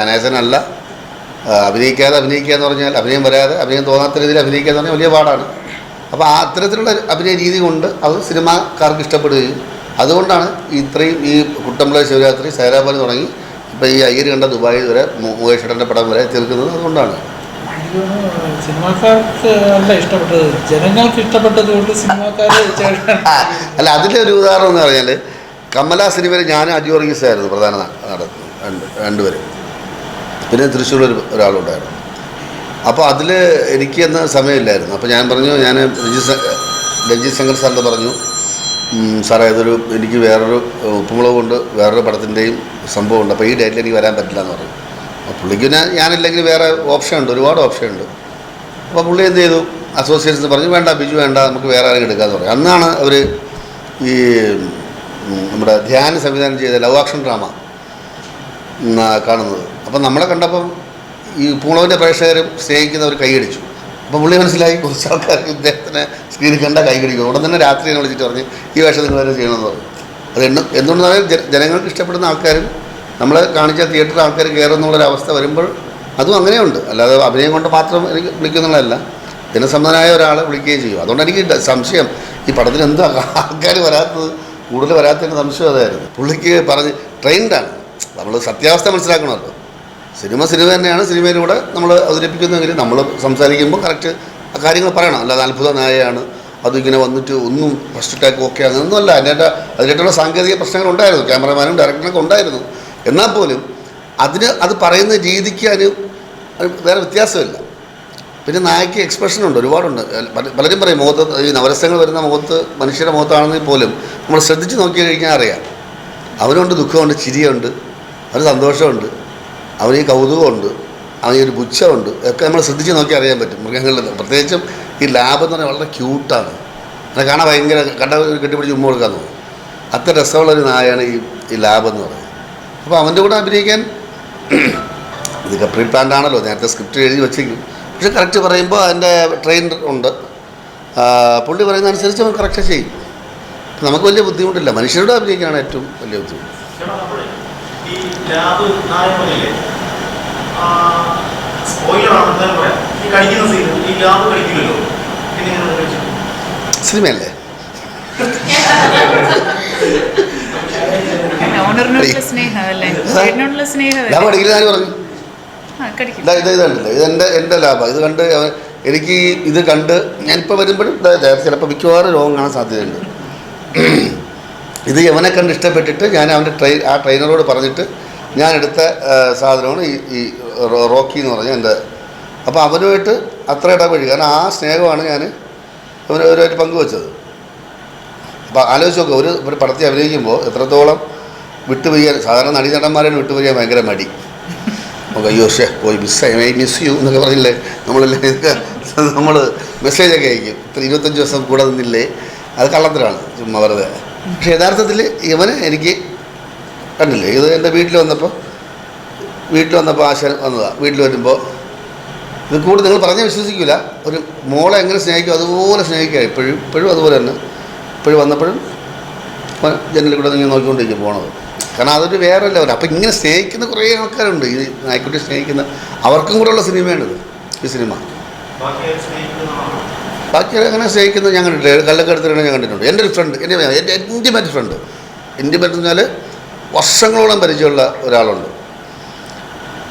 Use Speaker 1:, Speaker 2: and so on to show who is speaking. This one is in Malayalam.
Speaker 1: അനേസനല്ല ആ, അഭിനയിക്കാതെ അഭിനയിക്കുക എന്ന് പറഞ്ഞാൽ അഭിനയം വരാതെ അഭിനയം തോന്നാത്ത രീതിയിൽ അഭിനയിക്കുക എന്ന് പറഞ്ഞാൽ വലിയ പാടാണ്. അപ്പോൾ ആ അത്തരത്തിലുള്ള അഭിനയ രീതി കൊണ്ട് അത് സിനിമാക്കാർക്ക് ഇഷ്ടപ്പെടുകയും അതുകൊണ്ടാണ് ഇത്രയും ഈ കുട്ടമ്പള ശിവരാത്രി സൈറാബാദ് തുടങ്ങി ഇപ്പോൾ ഈ അയ്യര് കണ്ട ദുബായ് വരെ മുകേഷ് ഏട്ടന്റെ പടം വരെ തീർക്കുന്നത് അതുകൊണ്ടാണ്.
Speaker 2: സിനിമാക്കാർക്ക് അല്ല ഇഷ്ടപ്പെട്ടത്? ജനങ്ങൾക്ക് ഇഷ്ടപ്പെട്ടത് കൊണ്ട് സിനിമാക്കാർ ചേട്ടൻ
Speaker 1: ആ, അല്ല അതിന്റെ ഒരു ഉദാഹരണം എന്ന് പറഞ്ഞാൽ കമല സിനിമയിൽ ഞാനും അജു വർഗീസ് ആയിരുന്നു പ്രധാന നടത്തുന്നത് രണ്ട് രണ്ടുപേരും. പിന്നെ തൃശ്ശൂർ ഒരു ഒരാളുണ്ടായിരുന്നു. അപ്പോൾ അതിൽ എനിക്ക് അന്ന് സമയമില്ലായിരുന്നു. അപ്പോൾ ഞാൻ പറഞ്ഞു ഞാൻ രഞ്ജിത് രഞ്ജിത് ശങ്കർ സാറിന്റെ പറഞ്ഞു "ഉം, സാറേ അതൊരു എനിക്ക് വേറൊരു ഉപ്പുമുളക് കൊണ്ട് വേറൊരു പടത്തിന്റെയും സംഭവമുണ്ട്. അപ്പോൾ ഈ ഡേറ്റിൽ എനിക്ക് വരാൻ പറ്റില്ല എന്ന് പറഞ്ഞു. അപ്പോൾ പുള്ളിക്ക് ഞാൻ ഞാനില്ലെങ്കിൽ വേറെ ഓപ്ഷൻ ഉണ്ട് ഒരുപാട് ഓപ്ഷൻ ഉണ്ട്. അപ്പോൾ പുള്ളി എന്ത് ചെയ്തു? അസോസിയേഷൻസ് പറഞ്ഞു വേണ്ട ബിജു വേണ്ട നമുക്ക് വേറെ ആരെങ്കിലും എടുക്കാമെന്ന് പറഞ്ഞു. അന്നാണ് അവർ ഈ നമ്മുടെ ധ്യാന സംവിധാനം ചെയ്ത ലവ് ആക്ഷൻ ഡ്രാമ കാണുന്നത്. അപ്പം നമ്മളെ കണ്ടപ്പം ഈ പൂണവിന്റെ പ്രേക്ഷകരും സ്നേഹിക്കുന്നവർ കൈയടിച്ചു. അപ്പോൾ പുള്ളി മനസ്സിലായി കുറച്ച് ആൾക്കാർക്ക് ഇദ്ദേഹത്തിനെ സ്ക്രീനിൽ കണ്ട കൈകടിക്കും ഉടൻ തന്നെ രാത്രി എന്നെ വിളിച്ചിട്ട് പറഞ്ഞ് ഈ വേഷം നിങ്ങൾ തന്നെ ചെയ്യണമെന്ന് പറഞ്ഞു. അത് എണ്ണ എന്തുകൊണ്ടാണ് ജനങ്ങൾക്ക് ഇഷ്ടപ്പെടുന്ന ആൾക്കാരും നമ്മളെ കാണിച്ച തിയേറ്ററിൽ ആൾക്കാർ അവസ്ഥ വരുമ്പോൾ അതും അങ്ങനെയുണ്ട്. അല്ലാതെ അഭിനയം കൊണ്ട് മാത്രം എനിക്ക് വിളിക്കുന്നുള്ളതല്ല ജനസമ്മതനായ ഒരാളെ വിളിക്കുകയും ചെയ്യും. അതുകൊണ്ട് എനിക്ക് സംശയം. ഈ പടത്തിൽ എന്താ ആൾക്കാർ വരാത്തത്? കൂടുതൽ വരാത്തതിന്റെ സംശയം അതായിരുന്നു. പുള്ളിക്ക് പറഞ്ഞ് ട്രെയിൻഡാണ്. നമ്മൾ സത്യാവസ്ഥ മനസ്സിലാക്കണമല്ലോ. സിനിമ സിനിമ തന്നെയാണ് സിനിമയിലൂടെ നമ്മൾ അവതരിപ്പിക്കുന്നതെങ്കിൽ നമ്മൾ സംസാരിക്കുമ്പോൾ കറക്റ്റ് കാര്യങ്ങൾ പറയണം. അല്ലാതെ അത്ഭുത നായയാണ്. അതിങ്ങനെ വന്നിട്ട് ഒന്നും ഫസ്റ്റ് അറ്റാക്ക് ഓക്കെ അങ്ങനൊന്നുമല്ല അതിന്റെ അതിനായിട്ടുള്ള സാങ്കേതിക പ്രശ്നങ്ങൾ ഉണ്ടായിരുന്നു. ക്യാമറമാനും ഡയറക്ടറൊക്കെ ഉണ്ടായിരുന്നു. എന്നാൽ പോലും അതിന് അത് പറയുന്ന രീതിക്ക് അതിന് വേറെ വ്യത്യാസമില്ല. പിന്നെ നായക്ക് എക്സ്പ്രഷൻ ഉണ്ട് ഒരുപാടുണ്ട്. പല- പലരും പറയും മുഖത്ത് ഈ നവരസങ്ങൾ വരുന്ന മുഖത്ത് മനുഷ്യരുടെ മുഖത്താണെങ്കിൽ പോലും നമ്മൾ ശ്രദ്ധിച്ച് നോക്കി കഴിഞ്ഞാൽ അറിയാം. അവനുണ്ട് ദുഃഖമുണ്ട് ചിരിയുണ്ട്. അവന് സന്തോഷമുണ്ട്. അവന് ഈ കൗതുകമുണ്ട്. അവന് ഒരു പുച്ഛമുണ്ട്. ഒക്കെ നമ്മൾ ശ്രദ്ധിച്ച് നോക്കി അറിയാൻ പറ്റും. മൃഗങ്ങളിൽ പ്രത്യേകിച്ചും ഈ ലാബ് എന്ന് പറഞ്ഞാൽ വളരെ ക്യൂട്ടാണ്. അതിനെ കാണാൻ ഭയങ്കര കണ്ട കെട്ടിപ്പിടിച്ച് ഉമ്മ കൊടുക്കാൻ തോന്നും. അത്ര രസമുള്ളൊരു നായാണ് ഈ ഈ ലാബ് എന്ന് പറയുന്നത്. അപ്പോൾ അവന്റെ കൂടെ അഭിനയിക്കാൻ ഇതൊക്കെ പ്രീ പ്ലാൻഡ് ആണല്ലോ. നേരത്തെ സ്ക്രിപ്റ്റ് എഴുതി വെച്ചേക്കും പക്ഷെ കറക്റ്റ് പറയുമ്പോൾ അതിന്റെ ട്രെയിൻ ഉണ്ട്. പുള്ളി പറയുന്ന അനുസരിച്ച് അവൻ കറക്റ്റ് ചെയ്യും. നമുക്ക് വലിയ ബുദ്ധിമുട്ടില്ല. മനുഷ്യരുടെ അഭിനയിക്കാനാണ് ഏറ്റവും വലിയ ബുദ്ധിമുട്ട്.
Speaker 3: ഈ ലാബ് നായകനില്ലേ സ്പോയിലറാണ് എന്തായാലും പറയാം. ഈ കടിക്കുന്ന സീൻ ഈ ലാബ് കടിക്കില്ലല്ലോ പിന്നെ കഴിച്ചു
Speaker 1: സിനിമയല്ലേ?
Speaker 4: അല്ലേ
Speaker 1: ലാഭം ഇത് ലാഭം കണ്ട് എനിക്ക് ഇത് കണ്ട് ഞാനിപ്പോൾ വരുമ്പോഴും ചിലപ്പോൾ മിക്കവാറും രോഗം കാണാൻ സാധ്യതയുണ്ട്. ഇത് യവനെ കണ്ട് ഇഷ്ടപ്പെട്ടിട്ട് ഞാൻ അവന്റെ ട്രെയിൻ ആ ട്രെയിനറോട് പറഞ്ഞിട്ട് ഞാൻ എടുത്ത സാധനമാണ് ഈ ഈ റോക്കി എന്ന് പറഞ്ഞ എന്റെ അപ്പോൾ അവനുമായിട്ട് അത്ര ഇടപഴകി. കാരണം ആ സ്നേഹമാണ് ഞാൻ അവന് അവരുമായിട്ട് പങ്കുവച്ചത്. അപ്പോൾ ആലോചിച്ച് നോക്കുക ഒരു ഒരു പടത്തിൽ അഭിനയിക്കുമ്പോൾ എത്രത്തോളം വിട്ടുപിരിയാൻ സാധാരണ നടി നടന്മാരാണ് വിട്ടുപിരിയാൻ ഭയങ്കര മടി. നമുക്ക് അയ്യോ ഷേ പോയി മിസ് ഐ മിസ് യു എന്നൊക്കെ പറഞ്ഞില്ലേ? നമ്മളല്ലേ നമ്മൾ മെസ്സേജൊക്കെ അയക്കും. ഇത്ര ഇരുപത്തഞ്ച് ദിവസം കൂടെ നിന്നില്ലേ? അത് കള്ളത്തിലാണ് ചുമ്മാ വെറുതെ. പക്ഷേ യഥാർത്ഥത്തിൽ ഇവന് എനിക്ക് കണ്ടില്ലേ? ഇത് എന്റെ വീട്ടിൽ വന്നപ്പോൾ വീട്ടിൽ വന്നപ്പോൾ ആശ വന്നതാണ് വീട്ടിൽ വരുമ്പോൾ ഇത് കൂടുതൽ നിങ്ങൾ പറഞ്ഞാൽ വിശ്വസിക്കില്ല ഒരു മോളെ എങ്ങനെ സ്നേഹിക്കും അതുപോലെ സ്നേഹിക്കുക ഇപ്പോഴും ഇപ്പോഴും അതുപോലെ തന്നെ. ഇപ്പോഴും വന്നപ്പോഴും ജനലിൽ കൂടെ നിങ്ങൾ നോക്കിക്കൊണ്ടിരിക്കും പോണത്. കാരണം അതൊരു വേറെ ലെവൽ അപ്പം ഇങ്ങനെ സ്നേഹിക്കുന്ന കുറേ ആൾക്കാരുണ്ട്. ഈ നായ്ക്കുട്ടി സ്നേഹിക്കുന്ന അവർക്കും കൂടെ ഉള്ള സിനിമയാണിത് ഈ സിനിമ.
Speaker 3: ബാക്കി
Speaker 1: അങ്ങനെ സ്നേഹിക്കുന്നത് ഞാൻ കണ്ടിട്ടില്ല. കല്ലക്കെടുത്തിട്ട് ഞാൻ കണ്ടിട്ടുണ്ട്. എന്റെ ഒരു ഫ്രണ്ട് എന്റെ എന്റെ ഇന്റിമേറ്റ് ഫ്രണ്ട് ഇന്റിമേറ്റ് എന്ന് പറഞ്ഞാൽ വർഷങ്ങളോളം പരിചയമുള്ള ഒരാളുണ്ട്.